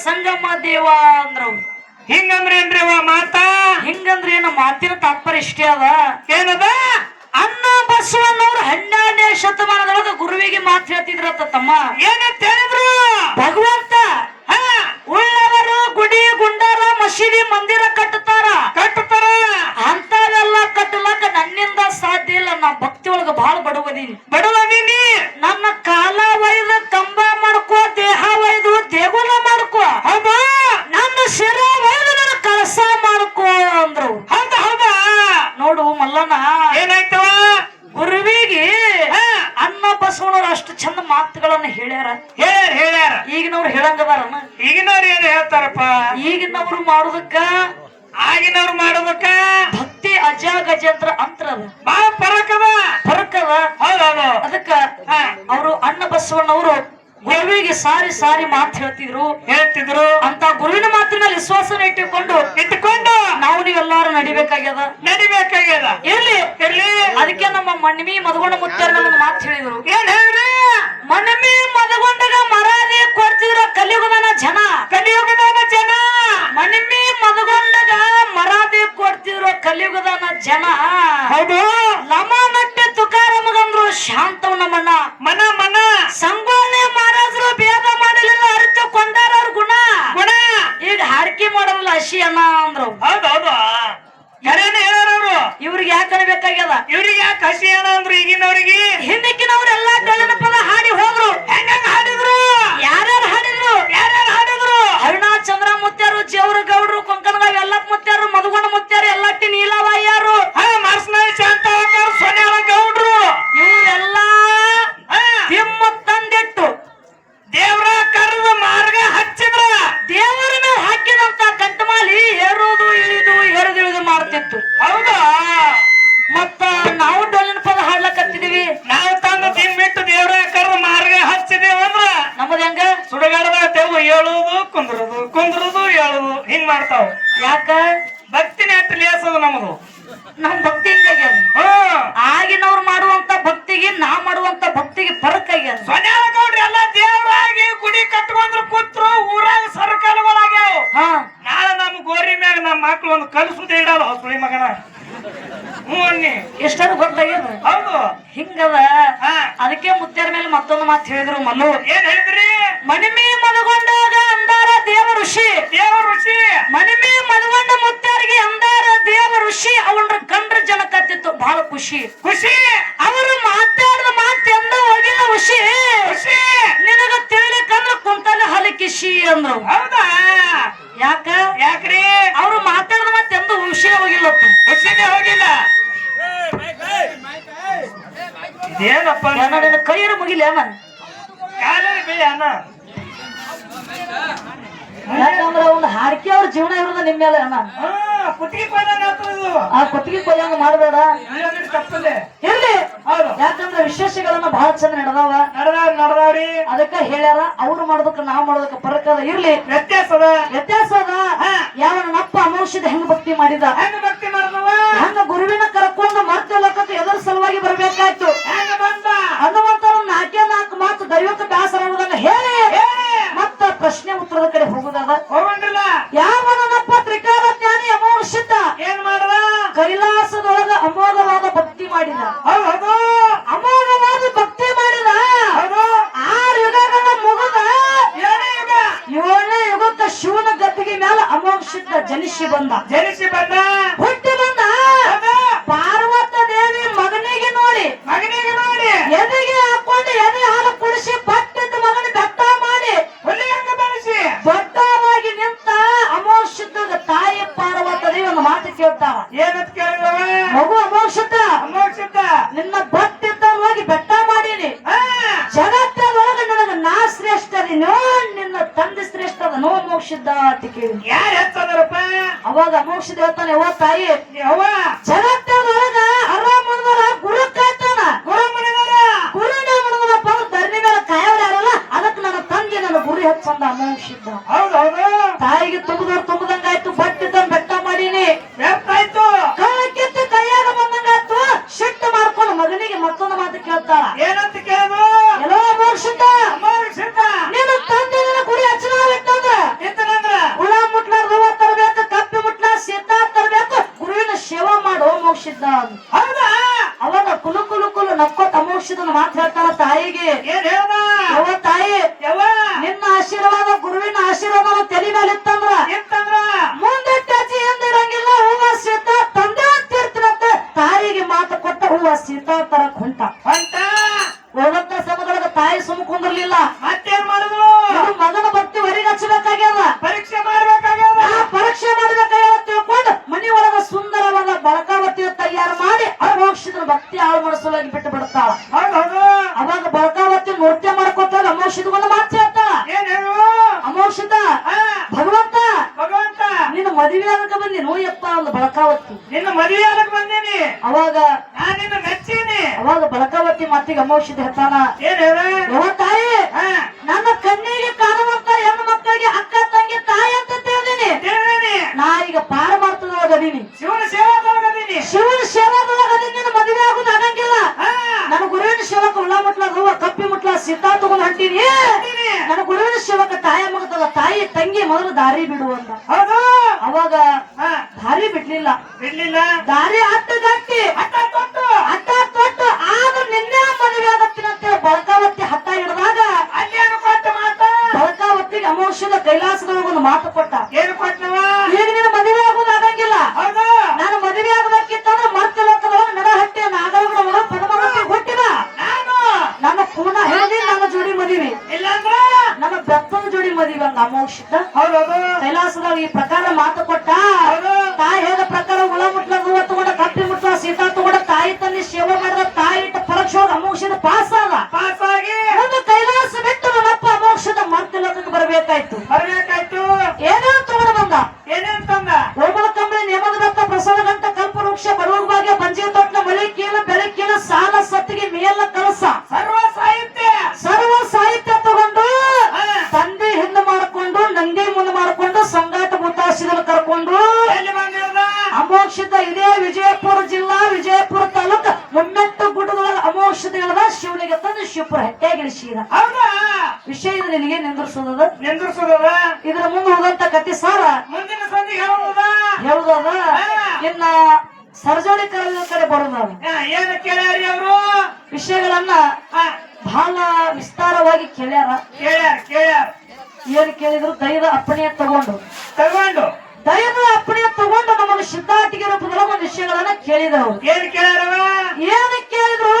ಸಂಗಮ ದೇವ ಅಂದ್ರು ಹಿಂಗಂದ್ರೆ ಏನ್ರಿ ಅವ ಮಾತಾ? ಹಿಂಗಂದ್ರೆ ಏನು ಮಾತಿನ ತಾತ್ಪರ್ಯ ಇಷ್ಟೇ ಅದ? ಏನದ? ಅನ್ನ ಬಸವಣ್ಣವ್ರು ಹನ್ನೆರಡನೇ ಶತಮಾನದೊಳಗ ಗುರುವಿಗೆ ಮಾತು ಹೇಳ್ತಿದ್ರತ್ತ ತಮ್ಮ. ಏನಂತ ಹೇಳಿದ್ರು? ಭಗವಂತ ಹಾ. ಉಳ್ಳವರು ಗುಡಿ ಗುಂಡಾರ ಮಸೀದಿ ಮಂದಿರ ಕಟ್ಟುತ್ತಾರ. ಕಟ್ಟುತ್ತಾರ? ಅಂತವೆಲ್ಲ ಕಟ್ಟಲಕ್ಕ ನನ್ನಿಂದ ಸಾಧ್ಯ ಇಲ್ಲ. ನಾ ಭಕ್ತಿ ಒಳಗ ಬಹಳ ಬಡವದೀನಿ ಬಡವದೀನಿ ನನ್ನ ಕಾಲ ಒಯ್ದು ಕಂಬ ಮಾಡ್ಕೋ ದೇಹ ಒಯ್ದು ದೇಗುಲ ಮಾಡ್ಕೋ ಹೌದಾ ನನ್ನ ಶಿರ ಒಯ್ದು ನನ್ನ ಕಳಸ ಮಾಡ್ಕೋ ಅಂದ್ರು ಹೌದ ಹೌದಾ ನೋಡು ಮಲ್ಲಣ್ಣ ಏನಾಯ್ತವ ಗುರುವಿಗೆ ಹಾ ಅನ್ನ ಬಸವಣ್ಣವ್ರು ಅಷ್ಟು ಚಂದ ಮಾತುಗಳನ್ನ ಹೇಳ್ಯಾರ ಹೇಳ್ಯಾರ ಹೇಳ್ಯಾರ ಈಗಿನವ್ರು ಹೇಳಂಗದಾರನ ಈಗಿನವ್ರು ಏನ್ ಹೇಳ್ತಾರಪ್ಪ ಈಗಿನವ್ರು ಮಾಡೋದಕ್ಕ ಆಗಿನವ್ರು ಮಾಡೋದಕ್ಕ ಭಕ್ತಿ ಅಜ ಗಜೇಂದ್ರ ಅಂತರ ಅದ ಬಾಳ ಪರಕದ ಅದಕ್ಕ ಅವರು ಅಣ್ಣ ಬಸವಣ್ಣವರು ಗುರುವಿಗೆ ಸಾರಿ ಸಾರಿ ಮಾತು ಹೇಳ್ತಿದ್ರು. ಹೇಳ್ತಿದ್ರು. ಅಂತ ಗುರುವಿನ ಮಾತಿನ ವಿಶ್ವಾಸನ ಇಟ್ಟುಕೊಂಡು ಇಟ್ಟುಕೊಂಡು ನಾವು ನೀವೆಲ್ಲಾರು ನಡಿಬೇಕಾಗ್ಯದ? ನಡಿಬೇಕಾಗ್ಯದ. ಎಲ್ಲಿ ಎಲ್ಲಿ ಅದಕ್ಕೆ ನಮ್ಮ ಮಣ್ಮಿ ಮದಗೊಂಡ ಮುತ್ತಾರ ನಮ್ಗೆ ಮಾತು ಹೇಳಿದ್ರು. ಏನ್ ಹೇಳ್ರಿ ಮಣ್ಮಿ ಮದಗೊಂಡಗ ಮರಾದಿ ಕೊಡ್ತಿದ್ರ ಕಲಿಯುಗದನ ಜನ. ಕಲಿಯುಗದನ ಜನ. ಮಣ್ಮಿ ಮದಗೊಂಡಗ ಮರಾದಿ ಕೊಡ್ತಿದ್ರ ಕಲಿಯುಗದನ ಜನ. ಹೌದು. ಲಮ ಶಾಂತವ್ ನಮ್ಮಣ್ಣ. ಮನ ಮನ. ಸಂಗೋಳೆ ಮಹಾರಾಜರು ಭೇದ ಮಾಡಲಿಲ್ಲ ಅರಿತುಕೊಂಡಾರ ಅವ್ರ ಗುಣ. ಗುಣ. ಈಗ ಹಾರಿಕೆ ಮಾಡಲ್ಲ ಹಸಿ ಅನ್ನ ಅಂದ್ರು. ಹೌದು ಯಾರೇನು ಹೇಳಾರ ಇವ್ರಿಗೆ ಯಾಕೆ ಬೇಕಾಗ್ಯದ ಇವ್ರಿಗೆ ಯಾಕೆ ಹಸಿ ಅಣ್ಣ ಅಂದ್ರು ಈಗಿನವ್ರಿಗೆ? ಹಿಂದಕ್ಕಿನವ್ರೆಲ್ಲ ಡೊಳ್ಳಿನ ಯಾಕ? ಭಕ್ತಿನೇ ತಿಳಿಯಸೋದು ನಮ್ದು. ನಮ್ ಭಕ್ತಿ ಹಿಂಗಾಗ್ಯದ? ಆಗಿನವ್ರು ಮಾಡುವಂತ ಭಕ್ತಿಗೆ ನಾ ಮಾಡುವಂತ ಭಕ್ತಿಗೆ ಫರಕ್ ಆಗ್ಯದ? ಸೊನ್ಯಾಳ ಗೌಡ್ರಿ ಎಲ್ಲ ದೇವರಾಗಿ ಗುಡಿ ಕಟ್ಕೊಂಡ್ರು ಕೂತ್ರು ಊರಾಗ ಸರ್ಕಲ್ಗಳಾಗ್ಯಾವ. ಹಾ. ನಾಳೆ ನಮ್ ಗೋರಿ ಮ್ಯಾಗ ನಮ್ಮ ಮಕ್ಳು ಒಂದು ಕಲ್ಸುದೇ ಇಡಲ್ಲ ಹೊಸಳಿ ಮಗನ? ಎಷ್ಟಾರು ಗೊತ್ತಾಗ್ಯದ? ಹೌದು. ಹಿಂಗದ? ಅದಕ್ಕೆ ಮುತ್ಯಾರ ಮೇಲೆ ಮತ್ತೊಂದು ಮಾತು ಹೇಳಿದ್ರು ಮಲ್ಲು. ಏನ್ ಹೇಳಿದ್ರಿ? ಮಣಿಮೆ ಮದಗೊಂಡಾಗ ಅಂದಾರ ದೇವ ಋಷಿ ದೇವ ಋಷಿ ಮನಿಮೆ ಮದುವಂಡ ಮುತ್ತಾರಿಗೆ ಅಂದಾರ ದೇವ ಋಷಿ ಅವನ ಕಂಡ್ರ ಜನಕತ್ತಿತ್ತು ಬಹಳ ಖುಷಿ ಖುಷಿ ಅವರು ಮಾತಾಡಿದ ಮಾತು ಎಂದ ಹೋಗಿಲ್ಲ ಋಷಿ ಖುಷಿ ನಿನಗ ತಿಳಿಲಿಕ್ಕಂದ್ರ ಕುಂತಲ್ಲ ಹಲಕಿಶಿ ಅಂದ್ರು ಹೌದಾ ಯಾಕ ಯಾಕ್ರಿ ಅವರು ಮಾತಾಡಿದ ಮಾತು ಎಂದು ಹೋಗಿಲ್ಲತ್ತ ಖುಷಿನೇ ಹೋಗಿಲ್ಲ ಇದೇನಪ್ಪ ಏನ ನಿನ್ನ ಕೈಯರ ಮುಗಿಲ್ಲ ಅಣ್ಣ ಕಾಲಲ್ಲಿ ಬೀಳಿ ಅನ್ನ ಯಾಕಂದ್ರ ಒಂದು ಹಾರಿಕೆ ಅವ್ರ ಜೀವನ ಇರೋದ ನಿಮ್ ಮೇಲೆ ಅಣ್ಣ. ಆ ಕುತ್ತಿಗೆ ಕೊಯ್ಯಂಗ ಮಾಡಬೇಡ. ಇರ್ಲಿ. ಯಾಕಂದ್ರ ವಿಶೇಷಗಳನ್ನ ಬಹಳ ಚಂದ ನಡೆದಾವ. ನಡ್ದಾವ್ ನಡ್ದಾವ್ರಿ. ಅದಕ್ಕ ಹೇಳ್ಯಾರ ಅವ್ರು ಮಾಡೋದಕ್ಕ ನಾವ್ ಮಾಡೋದಕ್ಕ ಪರಕದ ಅದ ಇರ್ಲಿ. ವ್ಯತ್ಯಾಸ ವ್ಯತ್ಯಾಸ ಅದ. ಯಾವ ನಪ್ಪ ಅಮೌಷಧ ಹೆಂಗ್ ಭಕ್ತಿ ಮಾಡಿದ? ಹೆಂಗ್ ಭಕ್ತಿ ಮಾಡ್ದವ? ಹಂಗ ಗುರುವಿನ ಕರ್ಕೊಂಡು ಮತ್ತೆ ಲೋಕಕ್ಕೆ ಎದುರು ಸಲುವಾಗಿ ಬರ್ಬೇಕಾಯ್ತು? ಹೆಂಗ ನಾಕೇ ಅನ್ನುವಂತ ನಾಲ್ಕೇ ನಾಲ್ಕು ಮಾತು ದೈವಕ್ಕೆ ದಾಸರ ಅನ್ನೋದನ್ನ ಹೇಳಿ. ಪ್ರಶ್ನೆ ಉತ್ತರದ ಕಡೆ ಹೋಗುದದ. ಹೋಗಂಡಿಲ್ಲ ಯಾವ ನನ್ನಪ್ಪ ತ್ರಿಕಾಲ ಜ್ಞಾನಿ ಅಮೋಷಿತ ಏನ್ ಮಾಡ್ದ? ಕೈಲಾಸದೊಳಗ ಅಮೋಘವಾದ ಭಕ್ತಿ ಮಾಡಿದ. ಅಮೋಘವಾದ ಭಕ್ತಿ ಮಾಡಿದ. ಹೌದು. ಆರು ಯುಗಗಳ ಮುಗಿದ ಏಳನೇ ಯುಗದ ಶಿವನ ಗದ್ದಿಗೆ ಮೇಲೆ ಅಮೋಷಿತ ಜನಿಸಿ ಬಂದ. ಜನಿಸಿ ಬಂದ ಹುಟ್ಟಿ ಬಂದ ಹೌದು ಪಾರ್ವತ ದೇವಿ ಮಗನಿಗೆ ನೋಡಿ ಮಗನಿಗೆ ನೋಡಿ ಎದೆಗೆ ಹಾಕೊಂಡು ಎದೆ ಹಾಲು ಕುಡಿಸಿ ಪಟ್ಟಿದ್ದ ಮಗನ ಬೆಟ್ಟ ಮಾಡಿ ಹುಲಿ ಹಂಗ ಬೆಳೆಸಿ ದೊಡ್ಡವಾಗಿ ನಿಂತ ಅಮೋಕ್ಷಿತ ತಾಯಿ ಪಾರ್ವತ ದೇವಿ ಒಂದು ಮಾತು ಕೇಳ್ತಾರ ಏನಂತ ಕೇಳಿದವ ಮಗು ಅಮೋಕ್ಷಿತ ಅಮೋಕ್ಷಿತ ನಿನ್ನ ಭಕ್ತಿದ್ದ ಹೋಗಿ ಬೆಟ್ಟ ಮಾಡೀನಿ ಹಾ ಜಗತ್ತದೊಳಗೆ ನನಗೆ ನಾ ಶ್ರೇಷ್ಠ ಅದೀನೋ ನಿನ್ನ ತಂದೆ ಶ್ರೇಷ್ಠ ಅದ ನೋ ಮೋಕ್ಷಿದ್ದ ಅಂತ ಕೇಳಿ ಯಾರು ಹೆಚ್ಚದರಪ್ಪ ಅವಾಗ ಅಮೋಕ್ಷದ ಹೇಳ್ತಾನೆ ಯವ್ವ ತಾಯಿ ಅಮೋಕ್ಷಿದನ ಮಾತು ಹೇಳ್ತಾಳ ತಾಯಿಗೆ. ಏನ್ ಹೇಳ್ದ? ಅವ್ವ ತಾಯಿ ಯವ್ವ! ನಿನ್ನ ಆಶೀರ್ವಾದ ಗುರುವಿನ ಆಶೀರ್ವಾದ ತಲೆ ಮೇಲೆ ಇತ್ತಂದ್ರ? ಇತ್ತಂದ್ರ? ಮುಂದೆ ಟಚಿ ಎಂದಿರಂಗಿಲ್ಲ ಹೂವ ಸೀತಾ ತಂದೆ ಅಂತಿರ್ತೀನಂತ ತಾಯಿಗೆ ಮಾತು ಕೊಟ್ಟ ಹೂವ ಸೀತಾ ತರ ಕುಂಟ ಹೋಗಂತ ಸಮಯದೊಳಗ ತಾಯಿ ಸುಮ್ ಕುಂದಿರ್ಲಿಲ್ಲ. ಮತ್ತೇನ್ ಮಾಡಿದ್ರು ಮಗನ ಭಕ್ತಿ ಹೊರಗೆ ಹಚ್ಚಬೇಕಾಗ್ಯದ. ಪರೀಕ್ಷೆ ಮಾಡ್ಬೇಕಾಗ್ಯದ? ಪರೀಕ್ಷೆ ಮಾಡ್ಬೇಕಾಗ್ಯದ ತಿಳ್ಕೊಂಡು ಮನಿ ಒಳಗ ಸುಂದರವಾದ ಬಳಕಾವತಿಯ ತಯಾರು ಮಾಡಿ ಅಮೋಕ್ಷಿದ್ರ ಭಕ್ತಿ ಹಾಳು ಮಾಡಿಸಲಾಗಿ ಬಿಟ್ಟು ಬಿಡ್ತಾಳ. ಮದುವೆ ಆಗಕ ಬಂದಿ ನೋಯಪ್ಪ ಒಂದು ಬಳಕಾವತ್ತಿ ನಿನ್ನ ಮದುವೆ ಆಗಕ್ ಬಂದೇನಿ. ಅವಾಗ ನಾನ್ ನಿನ್ನ ಮೆಚ್ಚೀನಿ. ಅವಾಗ ಬಳಕಾವತಿ ಮಾತಿಗೆ ಅಮೋಷಿದ ಹೇಳ್ತಾನ ಏನ್ ಹೇಳ? ಯವ್ವ ತಾಯಿ ನನ್ನ ಕಣ್ಣಿಗೆ ಕಾಣುವಂತ ಹೆಣ್ಣು ಮಕ್ಕಳಿಗೆ ಅಕ್ಕ ತಂಗಿ ತಾಯಿ ಅಂತ ತಿಳಿದೀನಿ. ನಾ ಈಗ ಪಾರ ಮಾಡ್ತದೀನಿ ಶಿವನ ಸೇವಾದೀನಿ ಶಿವನ ಸೇವಾದೊಳಗ ನಿನ್ನ ಮದುವೆ ಆಗುದು ಆಗಂಗಿಲ್ಲ. ನನ್ನ ಗುರುವಿನ ಸೇವಕ ಉಳ್ಳ ಮುಟ್ಲ ಕಪ್ಪಿ ಮುಟ್ಲ ಸಿದ್ಧ ತಗೊಂಡ್ ಹೊಂಟೀನಿ. ನನ್ನ ಗುರುವಿನ ಸೇವಕ ತಾಯಿ ಮಗದಲ್ಲ ತಂಗಿ ಮೊದಲು ದಾರಿ ಬಿಡು ಅಂತ. ಹೌದು. ಅವಾಗ ದಾರಿ ಬಿಡ್ಲಿಲ್ಲ. ಬಿಡ್ಲಿಲ್ಲ. ದಾರಿ ಅಟ್ಟ ಗಟ್ಟಿ. ಅತ್ತ ತೊಟ್ಟು. ಅಟ್ಟ ತೊಟ್ಟು. ಆದ್ರೂ ನಿನ್ನೆ ಮದುವೆ ಆಗತ್ತಿನಂತೆ ಬಳಕಾವತ್ತಿ ಹತ್ತ ಹಿಡಿದಾಗ ಅಲ್ಲಿ ಏನು ಕೊಟ್ಟ ಮಾತ? ಬಳಕಾವತ್ತಿಗೆ ಅಮೋಷದ ಮಾತು ಕೊಟ್ಟ. ಏನು ಕೊಟ್ಟವ? ಈಗ ನಿನ್ನ ಮದುವೆ ಅಂದ ಕೈಲಾಸದಾಗ ಈ ಪ್ರಕಾರ ಮಾತು ಕೊಟ್ಟ ತಾಯಿ ಹೇಳಿದ ಪ್ರಕಾರ ಹುಳ ಮುಟ್ಲ ಹೂವ ತಗೊಂಡ ಕಪ್ಪಿ ಮುಟ್ಲ ಸೀತಾ ತಗೊಂಡ ತಾಯಿ ತನ್ನ ಸೇವೆ ಮಾಡಿದ ತಾಯಿ ಇಟ್ಟ ಪರೀಕ್ಷೆ ಹೋಗಿ ಅಮೋಕ್ಷದ ಪಾಸ್ ಆದ. ಪಾಸ್ ಆಗಿ. ಒಂದು ಕೈಲಾಸ ಬಿಟ್ಟು ನನ್ನಪ್ಪ ಅಮೋಕ್ಷದ ಮತ್ತೆ ಲೋಕಕ್ಕೆ ಬರಬೇಕಾಯ್ತು. ಬರಬೇಕಾಯ್ತು. ಏನೇನು ತಗೊಂಡ ಬಂದ? ಏನೇನ್ ತಂದ ಒಬ್ಬಳ ಕಂಬಳಿ ನೇಮದ ಬೆತ್ತ ಪ್ರಸಾದ ಗಂಟ ಕಲ್ಪ ವೃಕ್ಷ ಬರುವ ಭಾಗ್ಯ ಬಂಜೆ ತೊಟ್ಲ ಮಳೆ ಕೀಲ ಶಿವಪುರ ಹತ್ಯಾಗಿಳಿಸಿದ ಹೌದಾ? ವಿಷಯ ನಿನಗೆ ನಿಂದ್ರಿಸೋದ ನಿಂದ್ರಿಸೋದ ಇದ್ರ ಮುಂದೆ ಹೋದಂತ ಕತೆ ಸಾರ? ಮುಂದಿನ ಸಂಧಿಗೆ ಹೇಳೋದ ಹೇಳುದದ ಇನ್ನ ಸರ್ಜೋಡಿ ಕರೆದ ಕಡೆ ಬರೋದ ಏನು ಕೇಳ್ಯಾರಿ ಅವರು? ವಿಷಯಗಳನ್ನ ಬಹಳ ವಿಸ್ತಾರವಾಗಿ ಕೇಳ್ಯಾರ. ಕೇಳ್ಯಾರ ಕೇಳ್ಯಾರ. ಏನು ಕೇಳಿದ್ರು ದೈವ ಅಪ್ಪಣೆಯ ತಗೊಂಡು. ತಗೊಂಡು? ದೈವ ಅಪ್ಪಣೆಯ ತಗೊಂಡು ನಮ್ಮನ್ನು ಸಿದ್ಧಾರ್ಥಿಗೆ ರೂಪದಲ್ಲಿ ಒಂದು ವಿಷಯಗಳನ್ನ ಕೇಳಿದ್ರು ಏನು ಕೇಳ್ಯಾರ ಏನು ಕೇಳಿದ್ರು?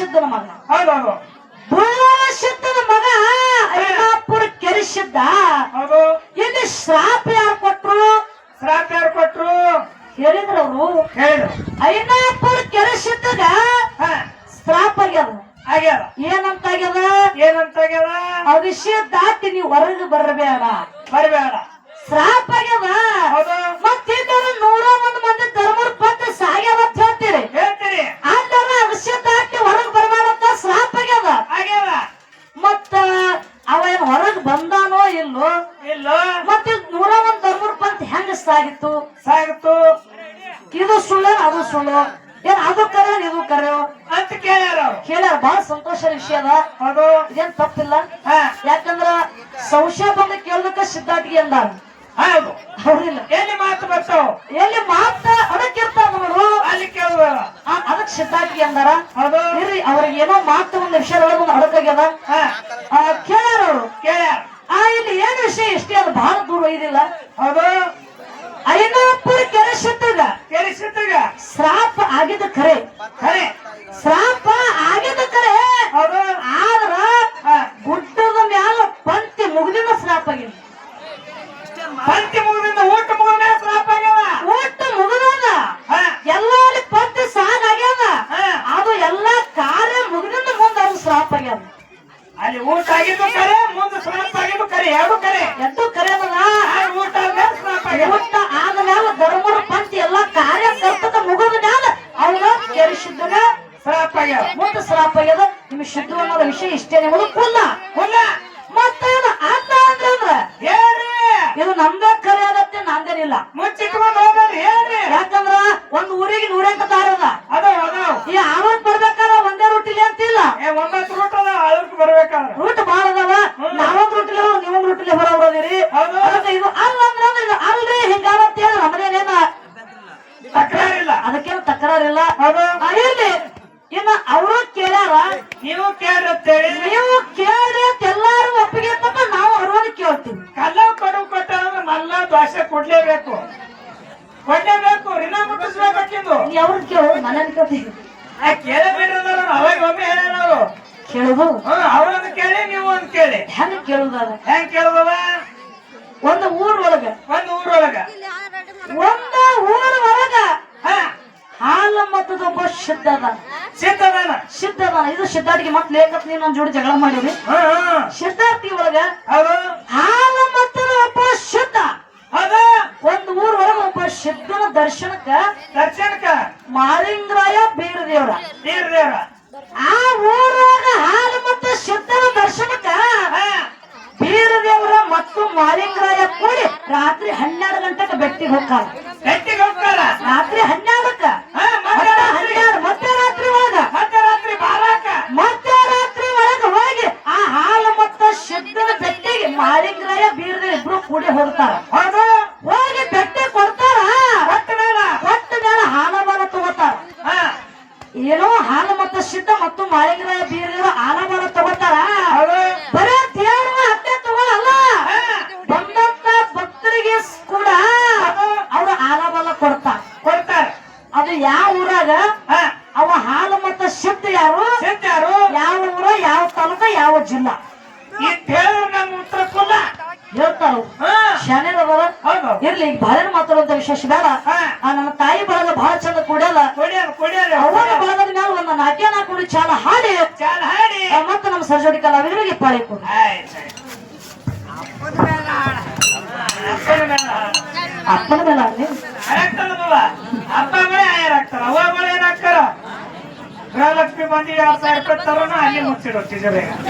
ಶುದ್ಧನ ಮಗ. ಹೌದೌದು ಶುದ್ಧನ ಮಗ ಐನಾಪುರ ಕೆರೆ ಶುದ್ಧ ಹೌದು. ಇಲ್ಲಿ ಶ್ರಾಪ ಯಾರು ಕೊಟ್ರು? ಶ್ರಾಪ ಯಾರು ಕೊಟ್ರು? ಹೇಳಿದ್ರು ಅವರು ಹೇಳಿದ್ರು. ಐನಾಪುರ ಕೆರೆ ಶುದ್ಧಗ ಹಾ. ಶ್ರಾಪ ಆಗ್ಯದ. ಆಗ್ಯಾರ ಏನಂತ ಆಗ್ಯದ. ಏನಂತ ಆಗ್ಯದ ಆ ವಿಷಯ ದಾಟಿ ನೀವು ಹೊರಗೆ ಬರಬೇಡ. ಬರಬೇಡ. ಶ್ರಾಪ ಸುಳ್ಳು ಅದು ಏನ್ ಅದು ಕರೆ ಇದು ಕರೆ? ಅಂತ ಕೇಳ್ಯಾರ ಕೇಳ್ಯಾರ ಬಹಳ ಸಂತೋಷ ವಿಷಯ ಅದ. ಅದು ಇದೇನ್ ತಪ್ಪಿಲ್ಲ. ಯಾಕಂದ್ರ ಸಂಶಯ ಬಂದ ಕೇಳದಕ್ಕ ಸಿದ್ಧಾರ್ಥಿ ಅಂದಾರ. ಹೌದು. ಹೌದಿಲ್ಲ. ಎಲ್ಲಿ ಮಾತು ಬರ್ತಾವ? ಎಲ್ಲಿ ಮಾತ ಅದಕ್ಕಿರ್ತಾವ ಅವರು ಅಲ್ಲಿ ಕೇಳುವ. ಅದಕ್ಕೆ ಅದಕ್ ಸಿದ್ಧಾಟಿಗೆ ಅಂದಾರ. ಹೌದು. ಇರ್ರಿ ಅವ್ರಿಗೆ ಏನೋ ಮಾತು ಒಂದು ವಿಷಯ ಒಂದು ಅಡಕಾಗ್ಯದ. ಕೇಳ್ಯಾರ ಅವರು. ಕೇಳ್ಯಾರ. ಆ ಇಲ್ಲಿ ಏನ್ ವಿಷಯ ಇಷ್ಟೇ ಅದು ಬಹಳ ದೂರ ಒಯ್ದಿಲ್ಲ. ಹೌದು. ಐನಾಪುರ ಕೆರೆ ಶುದ್ಧಗ ಕೆರೆ ಶುದ್ಧಗ ಶ್ರಾಪ ಆಗಿದ ಖರೆ ಖರೆ ಶ್ರಾಪ ಆಗಿದ ಖರೆ ಆದ್ರ ಗುಡ್ಡದ ಮ್ಯಾಲ ಪಂಕ್ತಿ ಮುಗಿದಿನ ಶ್ರಾಪ ಆಗಿದೆ ಪಂಕ್ತಿ ಮುಗಿದಿಂದ ಊಟ ಮುಗಿದ ಶ್ರಾಪ ಆಗ್ಯಾವ ಊಟ ಮುಗಿದ ಎಲ್ಲ ಅಲ್ಲಿ ಪಂಕ್ತಿ ಸಾಗ ಆಗ್ಯದ. ಹಾ. ಅದು ಎಲ್ಲ ಕಾರ್ಯ ಮುಗಿದಿಂದ ಮುಂದ ಅಲ್ಲಿ ಊಟ ಆಗಿದ್ದು ಕರೆ ಮುಂದೆ ಶ್ರಾಪ ಆಗಿದ್ದು ಕರೆ. ಎರಡು ಕರೆ? ಎದ್ದು ಶ್ರಾಪ ಆಗ್ಯದ ನಿಮ್ ಶುದ್ಧ ಅನ್ನೋದ ವಿಷಯ ಇಷ್ಟೇ. ನಿಮ್ಮದು ಕುಲ್ಲ ಹುಲ್ಲ ಮತ್ತೇನು ಅನ್ನ ಅಂದ್ರೆ ಹೇಳ್ರಿ ಇದು ನಮ್ದೇ ಕರೆ ಆಗತ್ತೆ ನಂದೇನಿಲ್ಲ. ಮುಚ್ಚಿಟ್ಕೊಂಡು ಹೋಗೋದು ಹೇಳ್ರಿ ಯಾಕಂದ್ರ ಒಂದ್ ಊರಿಗೆ ನೂರೆಂಟು ದಾರ ಅದ ಈ ಆವತ್ ಬರ್ಬೇಕಾರ ಒಂದೇ ರೂಟಿಲಿ ಅಂತಿಲ್ಲ ಏ ಒಂಬತ್ತು ರೂಟ್ ಅದಾವ ಅದಕ್ಕೆ ಬರ್ಬೇಕಾದ್ರೆ. ರೂಟ್ ಬಾಳ ಅದಾವ. ನಾವೊಂದ್ ರೊಟ್ಟಿಲಿ ಹೋಗ್ ನೀವೊಂದ್ ರೊಟ್ಟಿಲಿ ಹೊರ ಹೋಗೋದಿರಿ. ಹೌದು. ಅದಕ್ಕೆ ಇದು ಅಲ್ಲ ಅಂದ್ರೆ ಇದು ಅಲ್ರಿ ಹಿಂಗಾರ ಅಂತ ಹೇಳಿ ನಮ್ಮನೇನೇನ ತಕರಾರಿಲ್ಲ. ಅದಕ್ಕೇನು ತಕರಾರಿಲ್ಲ. ಇರ್ಲಿ. ಇನ್ನ ಅವರು ಕೇಳ್ಯಾರ? ನೀವು ಕೇಳಿರ್ತೇಳಿ ನೀವು ಕೇಳ್ರಿ ಅಂತ ಎಲ್ಲಾರು ಒಪ್ಪಿಗೆ ತಪ್ಪ ನಾವು ಅವ್ರನ್ನ ಕೇಳ್ತೀವಿ. ಕಲ್ಲ ಕೊಡು ಕೊಟ್ಟ ಅಂದ್ರೆ ಮಲ್ಲ ದೋಸೆ ಕೊಡ್ಲೇಬೇಕು. ಕೊಡ್ಲೇಬೇಕು ಋಣ ಮುಟ್ಟಿಸ್ಬೇಕಿಂದು ನೀ ಅವ್ರನ್ನ ಕೇಳು ನನ್ನನ್ ಕೇಳ್ತೀವಿ ಕೇಳಬೇಡ್ರಿ ಅವಾಗ ಒಮ್ಮೆ ಹೇಳ್ಯಾರ ಅವರು. ಕೇಳುದು ಅವ್ರೊಂದು ಕೇಳಿ ನೀವು ಒಂದು ಕೇಳಿ. ಹೆಂಗ್ ಕೇಳುದಾರ ಹೆಂಗ್ ಕೇಳುದವ ಒಂದು ಊರ್ ಒಳಗ ಒಂದು ಊರೊಳಗ. ಒಂದು ಊರ್ ಒಳಗ ಹಾ. ಹಾಲ ಮತ್ತದ ಬಸ್ ಶುದ್ಧ ಅದ ಸಿದ್ಧದಾನ ಇದು ಸಿದ್ಧಾರ್ಥಿಗೆ ಮತ್ತೆ ಲೇಖತ್ ನೀನು ನನ್ನ ಜೋಡಿ ಜಗಳ ಮಾಡಿರಿ ಸಿದ್ಧಾರ್ಥಿ ಒಳಗ? ಹಾಲ ಮತ್ತದ ಒಬ್ಬ ಶುದ್ಧ ಅದ ಒಂದ್ ಊರ್ ಒಳಗ ಒಬ್ಬ ಸಿದ್ಧನ ದರ್ಶನಕ್ಕ ದರ್ಶನಕ ಮಾಲಿಂಗರಾಯ ಬೀರದೇವ್ರ. ನೀರ್ ದೇವ್ರ ಆ ಊರೊಳಗ ಹಾಲು ಮತ್ತು ಸಿದ್ಧನ ದರ್ಶನಕ್ಕ ಬೀರದೇವರ ಮತ್ತು ಮಾರಿಂಗ್ರಾಯ ಕೂಡಿ ರಾತ್ರಿ ಹನ್ನೆರಡು ಗಂಟೆಗೆ ಬೆಟ್ಟಿಗೆ ಹೋಗ್ತಾರ. ಕೂಡಿ ಹೌದು. ಹೋಗಿ ಬೆಟ್ಟೆ ಕೊಡ್ತಾರ. ಮೇಲ ಕೊಟ್ಟ ಮೇಲೆ ಹಾಲಬಾಲ ತಗೋತಾರ. ಹಾ. ಏನೋ ಹಾಲು ಮತ್ತು ಸಿದ್ಧ ಮತ್ತು ಮಾಳಿಗರಾಯ ಬೀರದೇವ ಹಾಲಬಾಲ ತಗೋತಾರ. ಹೌದು. ಬರೇ ದೇವ್ರ ಹತ್ತೆ ತಗೊಳಲ್ಲ. ಬಂದಂತ ಭಕ್ತರಿಗೆ ಕೂಡ ಅವ್ರ ಹಾಲಬಾಲ ಕೊಡ್ತಾರ. ಕೊಡ್ತಾರ. ಅದು ಯಾವ ಊರಾಗ? ಹಾ. ಅವ ಹಾಲು ಮತ್ತು ಸಿದ್ಧ ಯಾರು? ಯಾರು? ಯಾವ ಊರ ಯಾವ ತಾಲೂಕ ಯಾವ ಜಿಲ್ಲಾ? ಈ ಕುಲ್ಲ ಹೇಳ್ತಾರ. ಬರ ಹೌದು. ಇರ್ಲಿ ಈಗ ಭಾಳ ಮಾತಾಡುವಂತ ವಿಶೇಷ ಬೇಡ. ಆ ನನ್ನ ತಾಯಿ ಬಳಗ ಬಹಳ ಚಂದ ಕೊಡ್ಯಾರ ಅವರ ಬಳಗದ ಮೇಲೆ ಒಂದು ನಾಟ್ಯ ನಾ ಚಾಲ ಹಾಡಿ. ಚಾಲ ಹಾಡಿ. ಮತ್ತೆ ನಮ್ಮ ಸರ್ಜೋಡಿ ಕಲಾವಿದರಿಗೆ ಪಾಳಿ ಕೊಡು. ಅಪ್ಪನ ಮೇಲೆ ಮೇಲೆ ಬಾವ ಅಪ್ಪ ಮಳೆ ಆಯರ್ ಆಗ್ತಾರ. ಅವ್ವ ಮಳೆ ಏನಾಗ್ತಾರ ಗೃಹಲಕ್ಷ್ಮಿ ಬಂದಿ ಎರಡ್ ಸಾವಿರ ರೂಪಾಯಿ ತರೋಣ ಅಲ್ಲಿ ಮುಚ್ಚಿಡೋ ಮುಂದಿನ